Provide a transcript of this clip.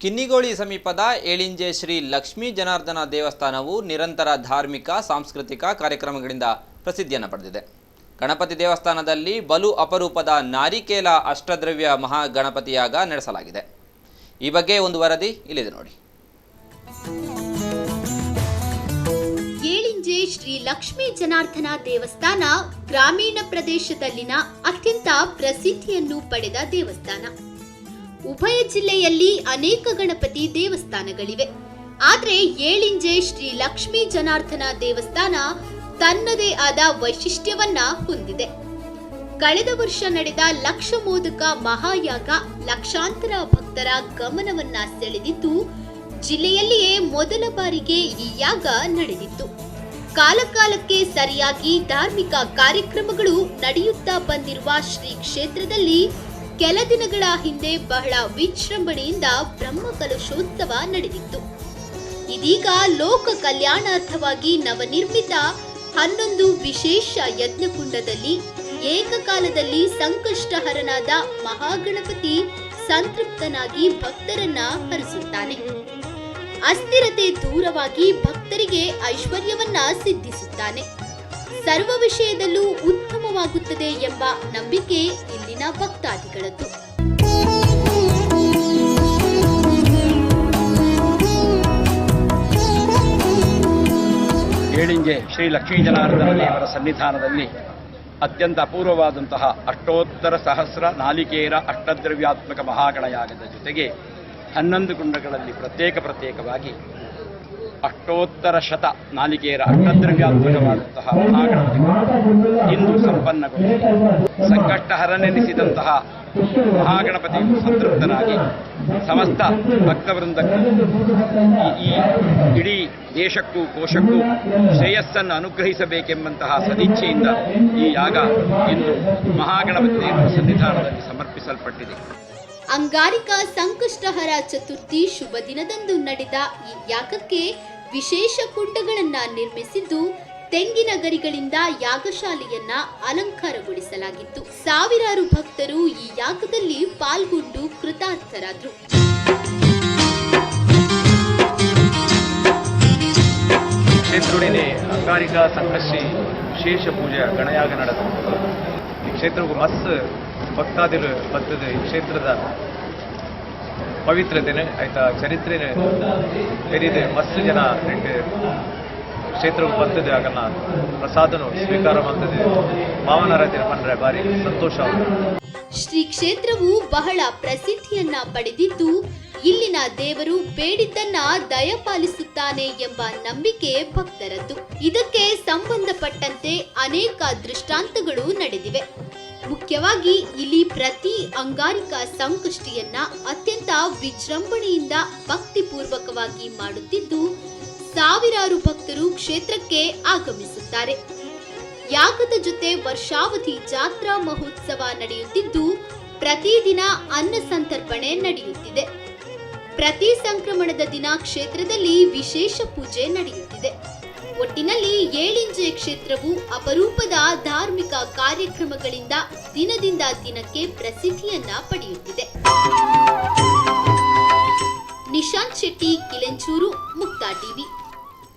ಕಿನ್ನಿಗೋಳಿ ಸಮೀಪದ ಏಳಿಂಜೆ ಶ್ರೀ ಲಕ್ಷ್ಮೀ ಜನಾರ್ದನ ದೇವಸ್ಥಾನವು ನಿರಂತರ ಧಾರ್ಮಿಕ, ಸಾಂಸ್ಕೃತಿಕ ಕಾರ್ಯಕ್ರಮಗಳಿಂದ ಪ್ರಸಿದ್ಧಿಯನ್ನು ಪಡೆದಿದೆ. ಗಣಪತಿ ದೇವಸ್ಥಾನದಲ್ಲಿ ಬಲು ಅಪರೂಪದ ನಾರಿಕೇಲ ಅಷ್ಟದ್ರವ್ಯ ಮಹಾಗಣಪತಿಯಾಗ ನಡೆಸಲಾಗಿದೆ. ಈ ಬಗ್ಗೆ ಒಂದು ವರದಿ ಇಲ್ಲಿದೆ ನೋಡಿ. ಏಳಿಂಜೆ ಶ್ರೀ ಲಕ್ಷ್ಮೀ ಜನಾರ್ದನ ದೇವಸ್ಥಾನ ಗ್ರಾಮೀಣ ಪ್ರದೇಶದಲ್ಲಿನ ಅತ್ಯಂತ ಪ್ರಸಿದ್ಧಿಯನ್ನು ಪಡೆದ ದೇವಸ್ಥಾನ. ಉಭಯ ಜಿಲ್ಲೆಯಲ್ಲಿ ಅನೇಕ ಗಣಪತಿ ದೇವಸ್ಥಾನಗಳಿವೆ. ಆದರೆ ಏಳಿಂಜೆ ಶ್ರೀ ಲಕ್ಷ್ಮೀ ಜನಾರ್ಧನ ದೇವಸ್ಥಾನ ತನ್ನದೇ ಆದ ವೈಶಿಷ್ಟ್ಯವನ್ನ ಹೊಂದಿದೆ. ಕಳೆದ ವರ್ಷ ನಡೆದ ಲಕ್ಷ ಮೋದಕ ಮಹಾಯಾಗ ಲಕ್ಷಾಂತರ ಭಕ್ತರ ಗಮನವನ್ನ ಸೆಳೆದಿದ್ದು, ಜಿಲ್ಲೆಯಲ್ಲಿಯೇ ಮೊದಲ ಬಾರಿಗೆ ಈ ಯಾಗ ನಡೆದಿತ್ತು. ಕಾಲಕಾಲಕ್ಕೆ ಸರಿಯಾಗಿ ಧಾರ್ಮಿಕ ಕಾರ್ಯಕ್ರಮಗಳು ನಡೆಯುತ್ತಾ ಬಂದಿರುವ ಶ್ರೀ ಕ್ಷೇತ್ರದಲ್ಲಿ ಕೆಲ ದಿನಗಳ ಹಿಂದೆ ಬಹಳ ವಿಜೃಂಭಣೆಯಿಂದ ಬ್ರಹ್ಮ ಕಲುಷೋತ್ಸವ ನಡೆದಿತ್ತು. ಇದೀಗ ಲೋಕ ಕಲ್ಯಾಣಾರ್ಥವಾಗಿ ನವನಿರ್ಮಿತ ಹನ್ನೊಂದು ವಿಶೇಷ ಯಜ್ಞಕುಂಡದಲ್ಲಿ ಏಕಕಾಲದಲ್ಲಿ ಸಂಕಷ್ಟಹರನಾದ ಮಹಾಗಣಪತಿ ಸಂತೃಪ್ತನಾಗಿ ಭಕ್ತರನ್ನ ಹರಿಸುತ್ತಾನೆ. ಅಸ್ಥಿರತೆ ದೂರವಾಗಿ ಭಕ್ತರಿಗೆ ಐಶ್ವರ್ಯವನ್ನ ಸಿದ್ಧಿಸುತ್ತಾನೆ. ಸರ್ವ ವಿಷಯದಲ್ಲೂ ಉತ್ತಮವಾಗುತ್ತದೆ ಎಂಬ ನಂಬಿಕೆ ಇಲ್ಲಿನ ಭಕ್ತಾದಿಗಳದ್ದು. ಏಳಿಂಗೆ ಶ್ರೀ ಲಕ್ಷ್ಮೀ ಜನಾರ್ದನ ದೇವರ ಸನ್ನಿಧಾನದಲ್ಲಿ ಅತ್ಯಂತ ಅಪೂರ್ವವಾದಂತಹ ಅಷ್ಟೋತ್ತರ ಸಹಸ್ರ ನಾಲಿಕೇರ ಅಷ್ಟದ್ರವ್ಯಾತ್ಮಕ ಮಹಾಗಣಯಾಗದ ಜೊತೆಗೆ ಹನ್ನೊಂದು ಕುಂಡಗಳಲ್ಲಿ ಪ್ರತ್ಯೇಕ ಪ್ರತ್ಯೇಕವಾಗಿ ಅಷ್ಟೋತ್ತರ ಶತ ನಾಲಿಕೆಯರ ಅಷ್ಟದ್ರವ್ಯಾತ್ಮಕವಾದಂತಹ ಮಹಾಗಣಪತಿ ಇಂದು ಸಂಪನ್ನಗೊಂಡಿದೆ. ಸಂಕಷ್ಟಹರನೆನಿಸಿದಂತಹ ಮಹಾಗಣಪತಿ ಸಂತೃಪ್ತನಾಗಿ ಸಮಸ್ತ ಭಕ್ತವೃಂದಕ್ಕೂ ಈ ಇಡೀ ದೇಶಕ್ಕೂ ಕೋಶಕ್ಕೂ ಶ್ರೇಯಸ್ಸನ್ನು ಅನುಗ್ರಹಿಸಬೇಕೆಂಬಂತಹ ಸದಿಚ್ಛೆಯಿಂದ ಈ ಯಾಗ ಇಂದು ಮಹಾಗಣಪತಿ ದೇವರ ಸನ್ನಿಧಾನದಲ್ಲಿ ಸಮರ್ಪಿಸಲ್ಪಟ್ಟಿದೆ. ಅಂಗಾರಿಕಾ ಸಂಕಷ್ಟಹರ ಚತುರ್ಥಿ ಶುಭ ದಿನದಂದು ನಡೆದ ಈ ಯಾಗಕ್ಕೆ ವಿಶೇಷ ಕುಂಡಗಳನ್ನ ನಿರ್ಮಿಸಿದ್ದು ತೆಂಗಿನ ಗರಿಗಳಿಂದ ಯಾಗಶಾಲೆಯನ್ನ ಅಲಂಕಾರಗೊಳಿಸಲಾಗಿತ್ತು. ಸಾವಿರಾರು ಭಕ್ತರು ಈ ಯಾಗದಲ್ಲಿ ಪಾಲ್ಗೊಂಡು ಕೃತಾರ್ಥರಾದ್ರು. ಅಂಗಾರಿಕಾ ಸಂಕಷ್ಟಿ ವಿಶೇಷ ಪೂಜೆ, ಗಣಯಾಗ ನಡೆದ. ಈ ಕ್ಷೇತ್ರಕ್ಕೂ ಮಸ್ ಭಕ್ತಾದಿರು ಭಕ್ತದ ಈ ಕ್ಷೇತ್ರದ ಪವಿತ್ರತೆನೇ, ಆಯ್ತಾ ಚರಿತ್ರೆ ತೆರೀದೆ ಮಸ್ತ್ ಜನ ನಿಮಗೆ ಕ್ಷೇತ್ರಕ್ಕೆ ಬರ್ತದೆ ಆಗನ್ನ ಪ್ರಸಾದನು ಸ್ವೀಕಾರ ಮಾಡ್ತದೆ. ಮಾವನರಾಜನ ಬಂದ್ರೆ ಬಾರಿ ಸಂತೋಷ ಶ್ರೀ ಕ್ಷೇತ್ರವು ಬಹಳ ಪ್ರಸಿದ್ಧಿಯನ್ನ ಪಡೆದಿದ್ದು, ಇಲ್ಲಿನ ದೇವರು ಬೇಡಿದ್ದನ್ನ ದಯಪಾಲಿಸುತ್ತಾನೆ ಎಂಬ ನಂಬಿಕೆ ಭಕ್ತರದ್ದು. ಇದಕ್ಕೆ ಸಂಬಂಧಪಟ್ಟಂತೆ ಅನೇಕ ದೃಷ್ಟಾಂತಗಳು ನಡೆದಿವೆ. ಮುಖ್ಯವಾಗಿ ಇಲ್ಲಿ ಪ್ರತಿ ಅಂಗಾರಿಕಾ ಸಂಕಷ್ಟಿಯನ್ನ ಅತ್ಯಂತ ವಿಜೃಂಭಣೆಯಿಂದ ಭಕ್ತಿಪೂರ್ವಕವಾಗಿ ಮಾಡುತ್ತಿದ್ದು, ಸಾವಿರಾರು ಭಕ್ತರು ಕ್ಷೇತ್ರಕ್ಕೆ ಆಗಮಿಸುತ್ತಾರೆ. ಯಾಗದ ಜೊತೆ ವರ್ಷಾವಧಿ ಜಾತ್ರಾ ಮಹೋತ್ಸವ ನಡೆಯುತ್ತಿದ್ದು ಪ್ರತಿದಿನ ಅನ್ನ ಸಂತರ್ಪಣೆ ನಡೆಯುತ್ತಿದೆ. ಪ್ರತಿ ಸಂಕ್ರಮಣದ ದಿನ ಕ್ಷೇತ್ರದಲ್ಲಿ ವಿಶೇಷ ಪೂಜೆ ನಡೆಯುತ್ತಿದೆ. ಒಟ್ಟಿನಲ್ಲಿ ಏಳಿಂಜೆ ಕ್ಷೇತ್ರವು ಅಪರೂಪದ ಧಾರ್ಮಿಕ ಕಾರ್ಯಕ್ರಮಗಳಿಂದ ದಿನದಿಂದ ದಿನಕ್ಕೆ ಪ್ರಸಿದ್ಧಿಯನ್ನ ಪಡೆಯುತ್ತಿದೆ. ನಿಶಾಂತ್ ಶೆಟ್ಟಿ ಕಿಲೆಂಚೂರು ಮುಕ್ತಾ ಟಿವಿ.